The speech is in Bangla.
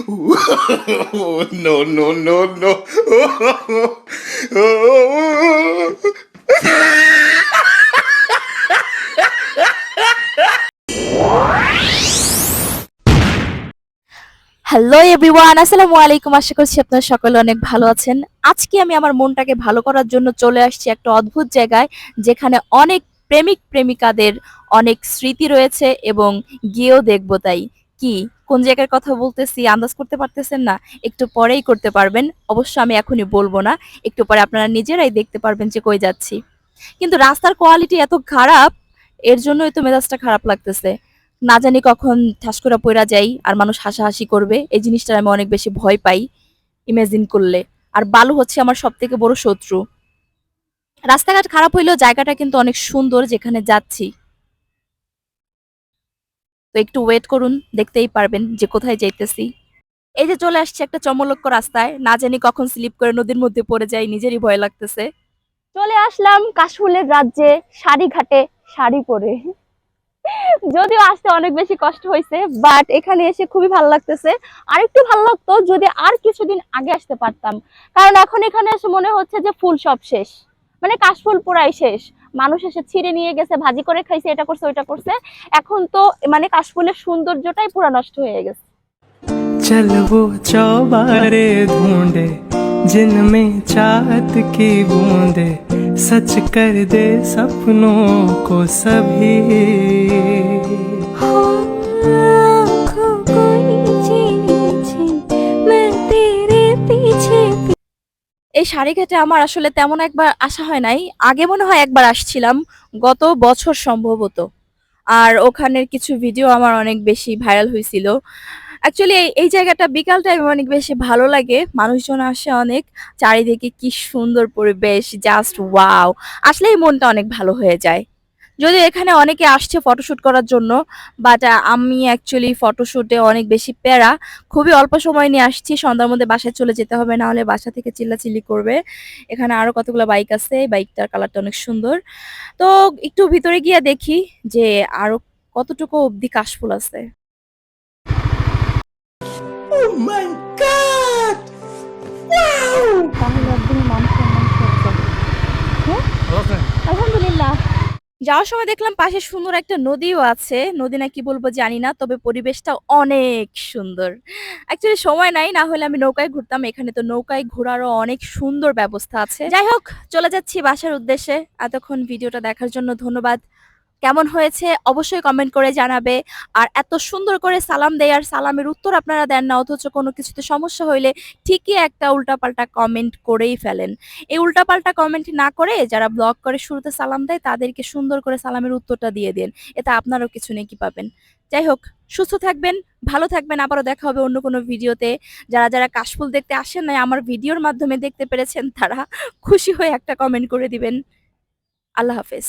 no, no, no, no. Hello everyone আসসালামু আলাইকুম আশা করছি আপনারা সকলে অনেক ভালো আছেন। আজকে আমি আমার মনটাকে ভালো করার জন্য চলে আসছি একটা অদ্ভুত জায়গায় যেখানে অনেক প্রেমিক প্রেমিকাদের অনেক স্মৃতি রয়েছে এবং গিয়েও দেখব তাই। কি? কোন জায়গার কথা বলতেছি, আন্দাজ করতে পারতেছেন না। একটু পরেই করতে পারবেন। অবশ্য আমি এখনই বলব না। একটু পরে আপনারা নিজেরাই দেখতে পারবেন যে কই যাচ্ছি। কিন্তু রাস্তার কোয়ালিটি এত খারাপ, এর জন্যই তো মেজাজটা খারাপ লাগতেছে। না জানি কখন ঠাস করে পড়া যাই, আর মানুষ হাসাহাসি করবে। এই জিনিসটার আমি অনেক বেশি ভয় পাই ইমাজিন করলে। আর বালু হচ্ছে আমার সব থেকে বড় শত্রু। রাস্তাঘাট খারাপ হইলেও জায়গাটা কিন্তু অনেক সুন্দর যেখানে যাচ্ছি। তো একটু ওয়েট করুন, দেখতেই পারবেন যে কোথায় যাইতেছি। এই যে চলে আসছে একটা চমলক্ষ রাস্তায়, না জানি কখন স্লিপ করে নদীর মধ্যে পড়ে যাই, নিজেরই ভয় লাগতেছে। চলে আসলাম কাশফুলের রাজ্যে শাড়ি ঘাটে শাড়ি পরে। যদিও আসতে অনেক বেশি কষ্ট হয়েছে বাট এখানে এসে খুবই ভালো লাগতেছে। আর একটু ভালো লাগতো যদি আর কিছুদিন আগে আসতে পারতাম। কারণ এখন এখানে এসে মনে হচ্ছে যে ফুল সব শেষ। মানে কাশফুল পুরাই শেষ। মানুষ এসে ছিঁড়ে নিয়ে গেছে, ভাজি করে খাইছে, এটা করছে, ওইটা করছে। এখন তো মানে কাশফুলের সৌন্দর্যটাই পুরো নষ্ট হয়ে গেছে। চলবো চবারে ঢুঁড়ে, জিনমে চাঁদ কি বুঁদে, সচ কর দে সপনো কো সভি এই শাড়িঘাটে আমার আসলে তেমন একবার আসা হয় নাই। আগে মনে হয় একবার আসছিলাম, গত বছর সম্ভবত। আর ওখানের কিছু ভিডিও আমার অনেক বেশি ভাইরাল হয়েছিল। অ্যাকচুয়ালি এই জায়গাটা বিকাল টাইমে অনেক বেশি ভালো লাগে, মানুষজন আসে অনেক। চারিদিকে কি সুন্দর পরিবেশ জাস্ট ওয়াও আসলেই মনটা অনেক ভালো হয়ে যায়। যদিও এখানে অনেকে আসছে ফটোশ্যুট করার জন্য বাট আমি অ্যাকচুয়ালি ফটোশ্যুটে অনেক বেশি প্যারা। খুবই অল্প সময় নিয়ে আসছি সন্ধ্যার মধ্যে বাসায় চলে যেতে হবে না হলে বাসা থেকে চিল্লাচিল্লি করবে। এখানে আরও কতগুলো বাইক আছে এই বাইকটার কালারটা অনেক সুন্দর। তো একটু ভিতরে গিয়ে দেখি যে আরও কতটুকু অবধি কাশফুল আছে। Oh। হ্যাঁ? আলহামদুলিল্লাহ। যাওয়ার সময় দেখলাম পাশে সুন্দর একটা নদীও আছে। নদী না কি বলব জানি না, তবে পরিবেশটা অনেক সুন্দর। অ্যাকচুয়ালি সময় নাই, না হলে আমি নৌকায় ঘুরতাম। এখানে তো নৌকায় ঘোরারও অনেক সুন্দর ব্যবস্থা আছে। যাই হোক, চলে যাচ্ছি বাসার উদ্দেশ্যে। এতক্ষণ ভিডিওটা দেখার জন্য ধন্যবাদ। কেমন হয়েছে অবশ্যই কমেন্ট করে জানাবে। আর এত সুন্দর করে সালাম দেয় আর সালামের উত্তর আপনারা দেন না, অথচ কোনো কিছুতে সমস্যা হইলে ঠিকই একটা উল্টাপাল্টা কমেন্ট করেই ফেলেন। এই উল্টাপাল্টা কমেন্ট না করে যারা ব্লগ করে শুরুতে সালাম দেয়, তাদেরকে সুন্দর করে সালামের উত্তরটা দিয়ে দেন। এতে আপনারও কিছু নেই কি পাবেন। যাই হোক, সুস্থ থাকবেন, ভালো থাকবেন, আবারও দেখা হবে অন্য কোনো ভিডিওতে। যারা যারা কাশফুল দেখতে আসেন নাই, আমার ভিডিওর মাধ্যমে দেখতে পেরেছেন, তারা খুশি হয়ে একটা কমেন্ট করে দিবেন। আল্লাহ হাফেজ।